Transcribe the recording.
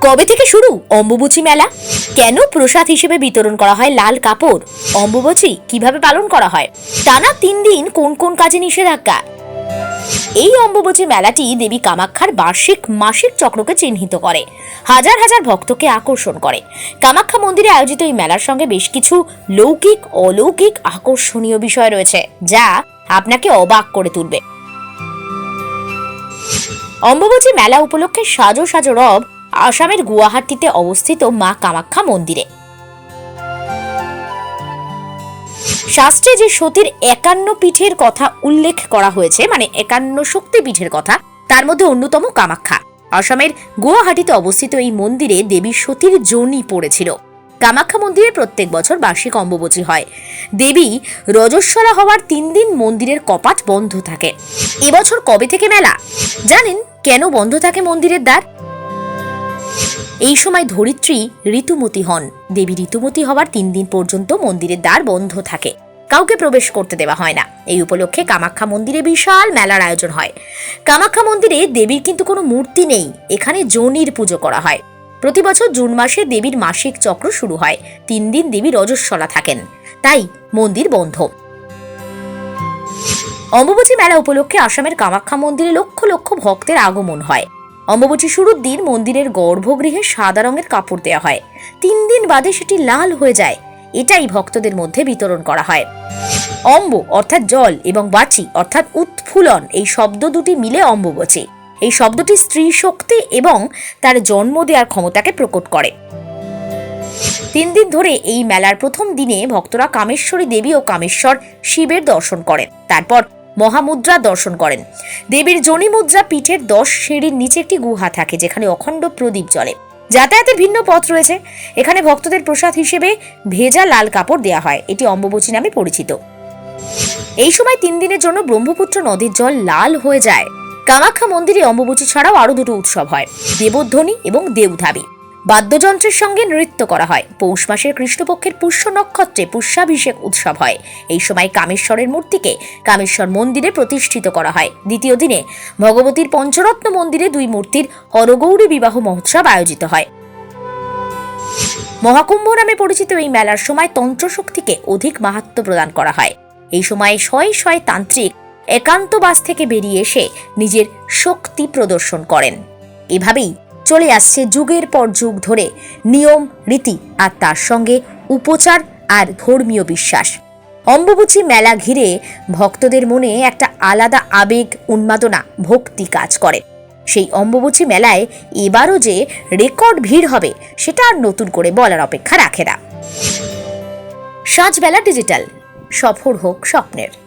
কবে থেকে শুরু অম্বুবচী মেলা? কেন প্রসাদ হিসেবে বিতরণ করা হয় লাল কাপড়? অম্বুবচী কীভাবে পালন করা হয়? টানা তিন দিন কোন কোন কাজে নিষেধাজ্ঞা? এই অম্বুবচী মেলাটি দেবী কামাক্ষার বার্ষিক মাসিক চক্রকে চিহ্নিত করে। হাজার হাজার ভক্তকে আকর্ষণ করে। কামাখ্যা মন্দিরে আয়োজিত এই মেলার সঙ্গে বেশ কিছু লৌকিক, অলৌকিক, আকর্ষণীয় বিষয় রয়েছে, যা আপনাকে অবাক করে তুলবে। অম্বুবচী মেলা উপলক্ষে সাজো সাজো রব আসামের গুয়াহাটিতে অবস্থিত মা কামাখ্যা মন্দিরে। শাস্ত্রে যে সতীর একান্ন পীঠের কথা উল্লেখ করা হয়েছে মানে একান্ন শক্তি পীঠের কথা, তার মধ্যে অন্যতম কামাখ্যা। আসামের গুয়াহাটিতে অবস্থিত এই মন্দিরে দেবী সতীর জনি পড়েছিল। কামাখ্যা মন্দিরে প্রত্যেক বছর বার্ষিক অম্বুবচী হয়। দেবী রজস্বলা হওয়ার তিন দিন মন্দিরের কপাট বন্ধ থাকে। এবছর কবে থেকে মেলা? জানেন কেন বন্ধ থাকে মন্দিরের দ্বার? এই সময় ধরিত্রী ঋতুমতী হন। দেবী ঋতুমতী হওয়ার তিন দিন পর্যন্ত মন্দিরের দ্বার বন্ধ থাকে। কাউকে প্রবেশ করতে দেওয়া হয় না। এই উপলক্ষে কামাখ্যা মন্দিরে বিশাল মেলার আয়োজন হয়। কামাখ্যা মন্দিরে দেবীর কিন্তু কোনো মূর্তি নেই। এখানে জনির পুজো করা হয়। প্রতি বছর জুন মাসে দেবীর মাসিক চক্র শুরু হয়। তিন দিন দেবী রজস্বলা থাকেন। তাই মন্দির বন্ধ। অম্বুবচী মেলা উপলক্ষে আসামের কামাখ্যা মন্দিরে লক্ষ লক্ষ ভক্তের আগমন হয়। অম্বুবচী শুরুর দিন মন্দিরের গর্ভগৃহে সাদা রঙের কাপড় দেওয়া হয়। তিন দিন বাদে সেটি লাল হয়ে যায়। এটাই ভক্তদের মধ্যে বিতরণ করা হয়। অম্ব অর্থাৎ জল এবং বাচি অর্থাৎ উৎফুলন এই শব্দ দুটি মিলে অম্বুবচী এই শব্দটি স্ত্রী শক্তি এবং তার জন্ম দেওয়ার ক্ষমতাকে প্রকট করে। তিন দিন ধরে এই মেলার প্রথম দিনে ভক্তরা কামেশ্বরী দেবী ও কামেশ্বর শিবের দর্শন করেন। তারপর মহামুদ্রা দর্শন করেন। দেবীর জনি মুদ্রা পীঠের দশ সিঁড়ির নিচে একটি গুহা থাকে, যেখানে অখণ্ড প্রদীপ জ্বলে। যাতায়াতের ভিন্ন পথ রয়েছে। এখানে ভক্তদের প্রসাদ হিসেবে ভেজা লাল কাপড় দেওয়া হয়। এটি অম্বুবচী নামে পরিচিত। এই সময় তিন দিনের জন্য ব্রহ্মপুত্র নদীর জল লাল হয়ে যায়। কামাখ্যা মন্দিরে অম্বুবচী ছাড়াও আরও দুটো উৎসব হয়, দেবোধ্বনি এবং দেউধাবী। বাদ্যযন্ত্রের সঙ্গে নৃত্য করা হয়। পৌষ মাসের কৃষ্ণপক্ষের পুষ্য নক্ষত্রে পুষ্যাভিষেক উৎসব হয়। এই সময় কামেশ্বরের মূর্তিকে কামেশ্বর মন্দিরে প্রতিষ্ঠিত করা হয়। দ্বিতীয় দিনে ভগবতীর পঞ্চরত্ন মন্দিরে দুই মূর্তির হরগৌরী বিবাহ মহোৎসব আয়োজিত হয়। মহাকুম্ভ নামে পরিচিত এই মেলার সময় তন্ত্রশক্তিকে অধিক মাহাত্ম্য প্রদান করা হয়। এই সময়ে শয়ে শয়ে তান্ত্রিক একান্তবাস থেকে বেরিয়ে এসে নিজের শক্তি প্রদর্শন করেন। এভাবেই চলে আসছে যুগের পর যুগ ধরে। নিয়ম, রীতি আর তার সঙ্গে উপচার আর ধর্মীয় বিশ্বাস। অম্বুবচী মেলা ঘিরে ভক্তদের মনে একটা আলাদা আবেগ, উন্মাদনা, ভক্তি কাজ করে। সেই অম্বুবচী মেলায় এবারও যে রেকর্ড ভিড় হবে, সেটা আর নতুন করে বলার অপেক্ষা রাখে না। সাজবেলা ডিজিটাল সফর হোক স্বপ্নের।